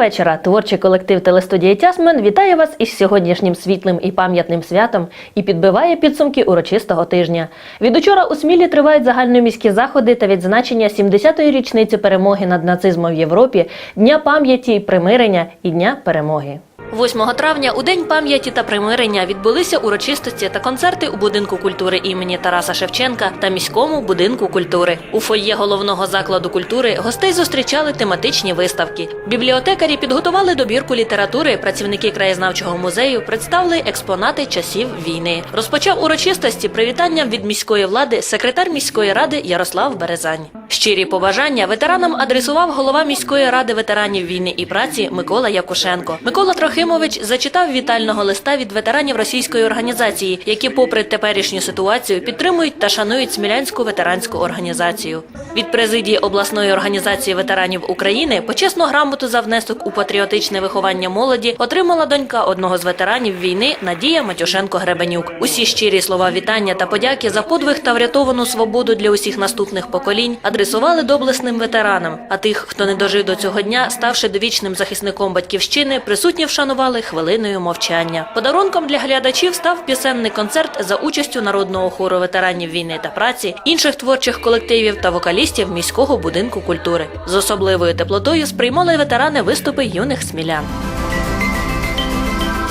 Вечора. Творчий колектив телестудії Тясмен вітає вас із сьогоднішнім світлим і пам'ятним святом і підбиває підсумки урочистого тижня. Від учора у Смілі тривають загальноміські заходи та відзначення 70-ї річниці перемоги над нацизмом в Європі, Дня пам'яті примирення і Дня перемоги. 8 травня у День пам'яті та примирення відбулися урочистості та концерти у будинку культури імені Тараса Шевченка та міському будинку культури. У фоє головного закладу культури гостей зустрічали тематичні виставки. Бібліотекарі підготували добірку літератури. Працівники краєзнавчого музею представили експонати часів війни. Розпочав урочистості привітанням від міської влади секретар міської ради Ярослав Березань. Щирі побажання ветеранам адресував голова міської ради ветеранів війни і праці Микола Якушенко. Микола Трохимович зачитав вітального листа від ветеранів російської організації, які, попри теперішню ситуацію, підтримують та шанують Смілянську ветеранську організацію. Від президії обласної організації ветеранів України почесну грамоту за внесок у патріотичне виховання молоді отримала донька одного з ветеранів війни Надія Матюшенко Гребенюк. Усі щирі слова вітання та подяки за подвиг та врятовану свободу для усіх наступних поколінь адресували доблесним ветеранам. А тих, хто не дожив до цього дня, ставши довічним захисником батьківщини, присутні вшанували хвилиною мовчання. Подарунком для глядачів став пісенний концерт за участю народного хору ветеранів війни та праці, інших творчих колективів та вокалістів міського будинку культури. З особливою теплотою сприймали ветерани виступи юних смілян.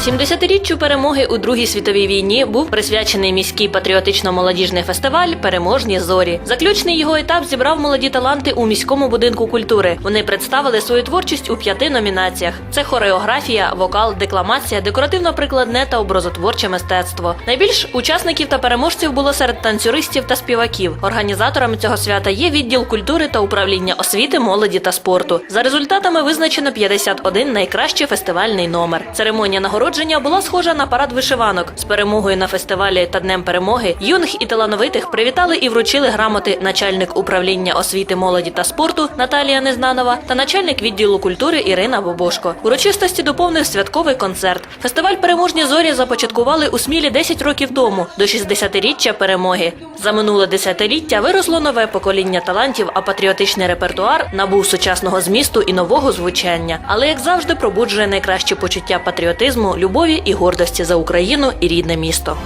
70-річчю перемоги у Другій світовій війні був присвячений міський патріотично-молодіжний фестиваль Переможні зорі. Заключний його етап зібрав молоді таланти у міському будинку культури. Вони представили свою творчість у п'яти номінаціях: це хореографія, вокал, декламація, декоративно-прикладне та образотворче мистецтво. Найбільш учасників та переможців було серед танцюристів та співаків. Організаторами цього свята є відділ культури та управління освіти, молоді та спорту. За результатами визначено 51 найкращий фестивальний номер. Церемонія нагородження була схожа на парад вишиванок. З перемогою на фестивалі та днем перемоги юних і талановитих привітали і вручили грамоти начальник управління освіти, молоді та спорту Наталія Незнанова та начальник відділу культури Ірина Бобошко. Урочистості доповнив святковий концерт. Фестиваль Переможні зорі започаткували у Смілі 10 років тому до 60-річчя перемоги. За минуле десятиліття виросло нове покоління талантів, а патріотичний репертуар набув сучасного змісту і нового звучання. Але як завжди пробуджує найкращі почуття патріотизму, любові і гордості за Україну і рідне місто.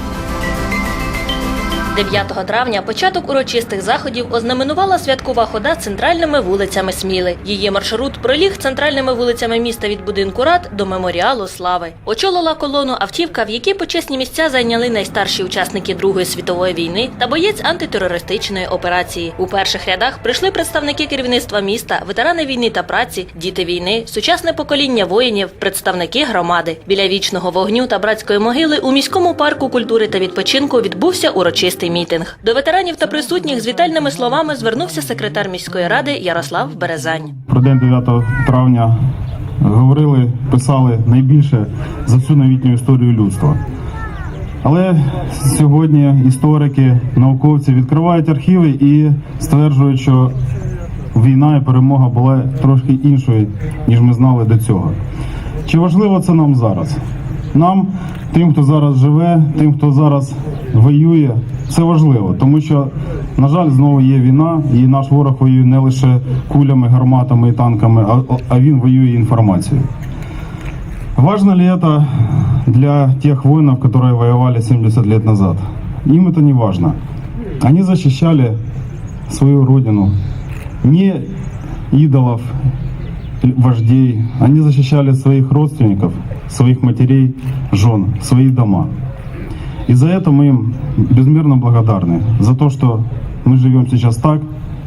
9 травня початок урочистих заходів ознаменувала святкова хода центральними вулицями Сміли. Її маршрут проліг центральними вулицями міста від будинку рад до меморіалу слави. Очолила колону автівка, в якій почесні місця зайняли найстарші учасники Другої світової війни та боєць антитерористичної операції. У перших рядах прийшли представники керівництва міста, ветерани війни та праці, діти війни, сучасне покоління воїнів, представники громади. Біля вічного вогню та братської могили у міському парку культури та відпочинку відбувся урочистий мітинг. До ветеранів та присутніх з вітальними словами звернувся секретар міської ради Ярослав Березань. Про день 9 травня говорили, писали найбільше за всю новітню історію людства. Але сьогодні історики, науковці відкривають архіви і стверджують, що війна і перемога була трошки іншою, ніж ми знали до цього. Чи важливо це нам зараз? Нам, тим, хто зараз живе, тим, хто зараз воює, це важливо, тому що, на жаль, знову є війна, і наш ворог воює не лише кулями, гарматами і танками, а, а він воює інформацією. Важно ли это для тех воинов, которые воевали 70 лет назад? Им это не важно. Они защищали свою родину, не идолов, вождей. Они защищали своих родственников, своих матерей, жен, свои дома. И за это мы им безмерно благодарны. За то, что мы живем сейчас так,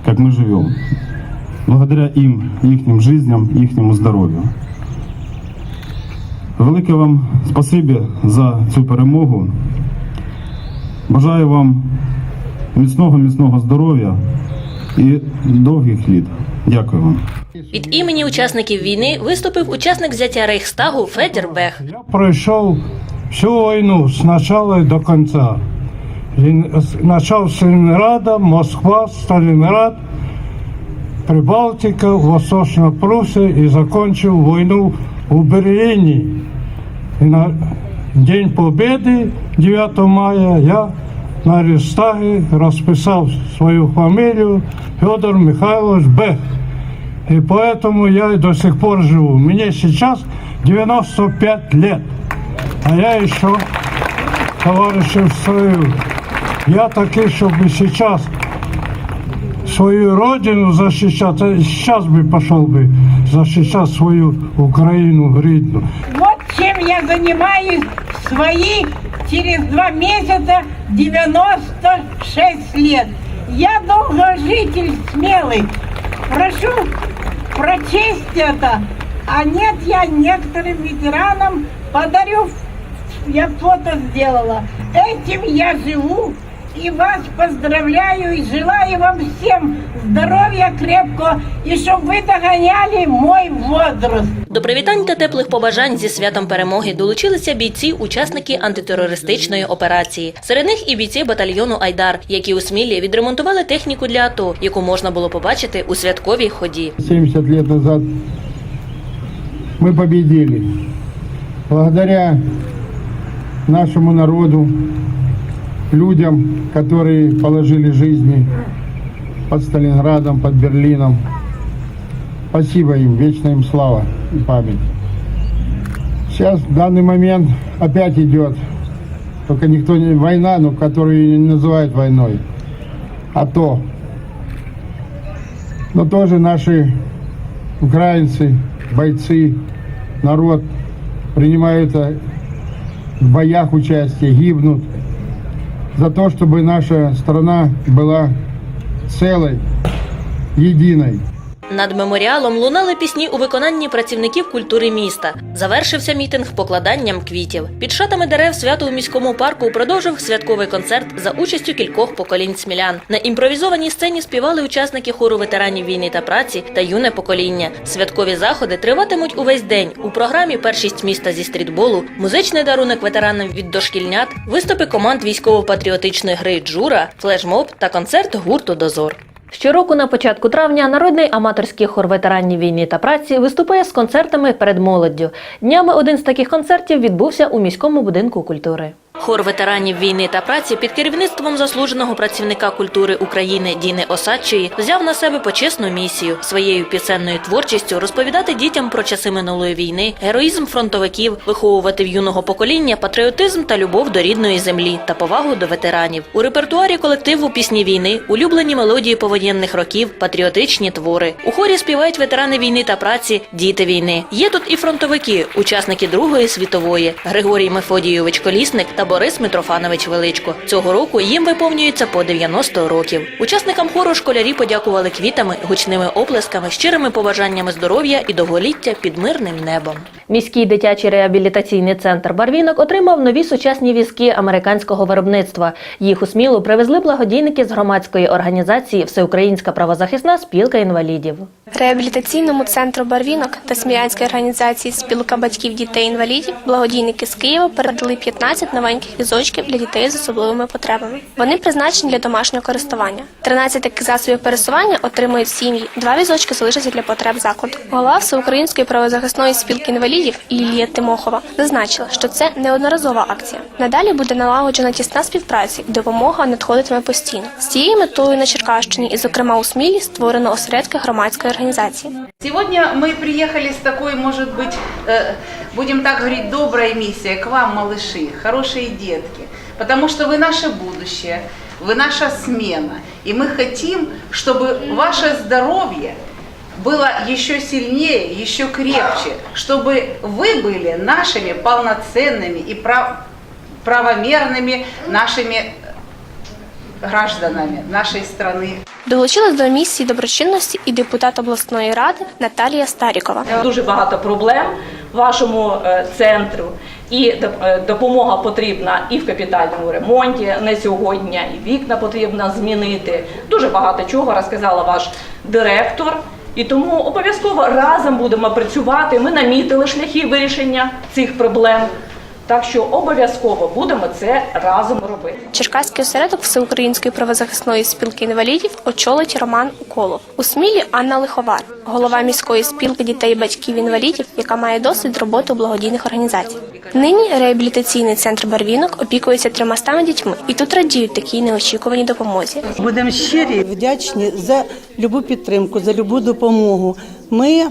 как мы живем. Благодаря им, их жизням, их здоровью. Велике вам спасибі за цю перемогу. Бажаю вам міцного, міцного здоров'я і довгих літ. Дякую вам. Від імені учасників війни виступив учасник взяття Рейхстагу Федір Бех. Я пройшов всю війну з початку до. Він Почав з Ленинграда, Москва, Сталінград, Прибалтика, Восточна Пруссия і закончив війну у Берліні. І на День Побєди 9 мая я на Рейхстагі розписав свою фамілію Федор Михайлович Бех. И поэтому я и до сих пор живу. Мне сейчас 95 лет. А я еще, товарищи, строю. Я такой, чтобы сейчас свою родину защищать, а сейчас бы пошел бы защищать свою Украину рідну. Вот чем я занимаюсь в свои через два месяца 96 лет. Я долгожитель смелый. Прошу прочесть это. А нет, я некоторым ветеранам подарю. Я фото сделала. Этим я живу. И вас поздравляю и желаю вам всем здоровья крепкого и чтобы вы догоняли мой возраст. До привітань та теплих побажань зі святом перемоги долучилися бійці, учасники антитерористичної операції. Серед них і бійці батальйону Айдар, які у Смілі відремонтували техніку для АТО, яку можна було побачити у святковій ході. 70 лет назад мы победили. Благодаря нашему народу, людям, которые положили жизни под Сталинградом, под Берлином. Спасибо им, вечная им слава и память. Сейчас в данный момент опять идет, только никто не война, но которую не называют войной, а то. Но тоже наши украинцы, бойцы, народ принимают в боях участие, гибнут за то, чтобы наша страна была целой, единой. Над меморіалом лунали пісні у виконанні працівників культури міста. Завершився мітинг покладанням квітів. Під шатами дерев свято у міському парку продовжив святковий концерт за участю кількох поколінь смілян. На імпровізованій сцені співали учасники хору ветеранів війни та праці та юне покоління. Святкові заходи триватимуть увесь день. У програмі першість міста зі стрітболу, музичний дарунок ветеранам від дошкільнят, виступи команд військово-патріотичної гри Джура, флешмоб та концерт гурту Дозор. Щороку на початку травня народний аматорський хор ветеранів війни та праці виступає з концертами перед молоддю. Днями один з таких концертів відбувся у міському будинку культури. Хор ветеранів війни та праці під керівництвом заслуженого працівника культури України Діни Осадчої взяв на себе почесну місію своєю пісенною творчістю розповідати дітям про часи минулої війни, героїзм фронтовиків, виховувати в юного покоління патріотизм та любов до рідної землі та повагу до ветеранів. У репертуарі колективу пісні війни, улюблені мелодії повоєнних років, патріотичні твори. У хорі співають ветерани війни та праці, діти війни. Є тут і фронтовики, учасники Другої світової Григорій Мефодійович Колісник та Борис Митрофанович Величко. Цього року їм виповнюється по 90 років. Учасникам хору школярі подякували квітами, гучними оплесками, щирими побажаннями здоров'я і довголіття під мирним небом. Міський дитячий реабілітаційний центр Барвінок отримав нові сучасні візки американського виробництва. Їх у Смілу привезли благодійники з громадської організації Всеукраїнська правозахисна спілка інвалідів. Реабілітаційному центру Барвінок та Смілянській організації Спілка батьків дітей-інвалідів благодійники з Києва передали 15 новеньких візочків для дітей з особливими потребами. Вони призначені для домашнього користування. 13 таких засобів пересування отримують сім'ї. Два візочки залишаться для потреб закладу. Голова Всеукраїнської правозахисної спілки інвалідів Лілія Тимохова зазначила, що це неодноразова акція. Надалі буде налагоджена тісна співпраця і допомога надходитиме постійно. З цією метою на Черкащині і, зокрема, у Смілі створено осередки громадської організації. Сегодня мы приехали с такой, может быть, э, будем так говорить, доброй миссией к вам, малыши, хорошие детки. Потому что вы наше будущее, вы наша смена. И мы хотим, чтобы ваше здоровье было еще сильнее, еще крепче, чтобы вы были нашими полноценными и прав- правомерными нашими гражданами нашей страны. Долучилась до місії доброчинності і депутат обласної ради Наталія Старікова. Дуже багато проблем вашому е, центру, і доп- е, допомога потрібна і в капітальному ремонті на сьогодні, і вікна потрібно змінити. Дуже багато чого розказала ваш директор. І тому обов'язково разом будемо працювати. Ми намітили шляхи вирішення цих проблем. Так що обов'язково будемо це разом робити. Черкаський осередок Всеукраїнської правозахисної спілки інвалідів очолить Роман Уколов. У Смілі Анна Лиховар, голова міської спілки дітей і батьків інвалідів, яка має досвід роботи у благодійних організаціях. Нині реабілітаційний центр Барвінок опікується тримастами дітьми, і тут радіють такій неочікуваній допомозі. Будемо щирі, вдячні за любу підтримку, за любу допомогу. Ми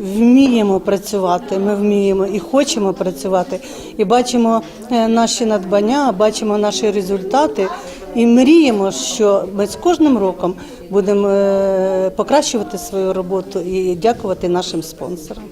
вміємо працювати, ми вміємо і хочемо працювати, і бачимо е, наші надбання, бачимо наші результати. І мріємо, що ми з кожним роком будемо е, покращувати свою роботу і дякувати нашим спонсорам.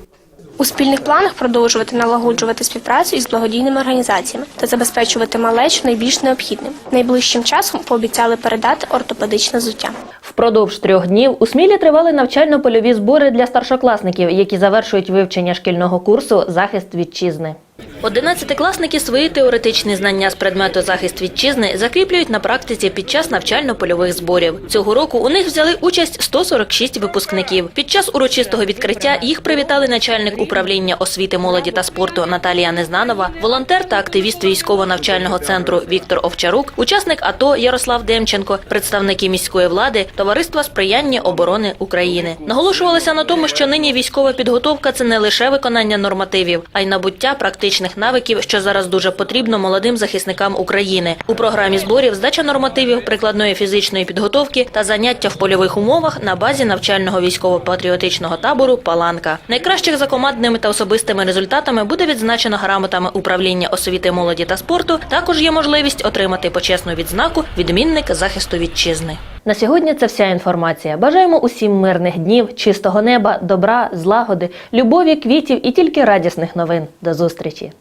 У спільних планах продовжувати налагоджувати співпрацю із благодійними організаціями та забезпечувати малечу найбільш необхідним. Найближчим часом пообіцяли передати ортопедичне взуття. Впродовж трьох днів у Смілі тривали навчально-польові збори для старшокласників, які завершують вивчення шкільного курсу Захист вітчизни. Одинадцятикласники свої теоретичні знання з предмету захист вітчизни закріплюють на практиці під час навчально-польових зборів. Цього року у них взяли участь 146 випускників. Під час урочистого відкриття їх привітали начальник управління освіти, молоді та спорту Наталія Незнанова, волонтер та активіст військово-навчального центру Віктор Овчарук, учасник АТО Ярослав Демченко, представники міської влади, товариства сприяння оборони України. Наголошувалося на тому, що нині військова підготовка це не лише виконання нормативів, а й набуття практичних навиків, що зараз дуже потрібно молодим захисникам України. У програмі зборів здача нормативів прикладної фізичної підготовки та заняття в польових умовах на базі навчального військово-патріотичного табору Паланка. Найкращих за командними та особистими результатами буде відзначено грамотами управління освіти, молоді та спорту. Також є можливість отримати почесну відзнаку відмінник захисту вітчизни. На сьогодні це вся інформація. Бажаємо усім мирних днів, чистого неба, добра, злагоди, любові, квітів і тільки радісних новин. До зустрічі!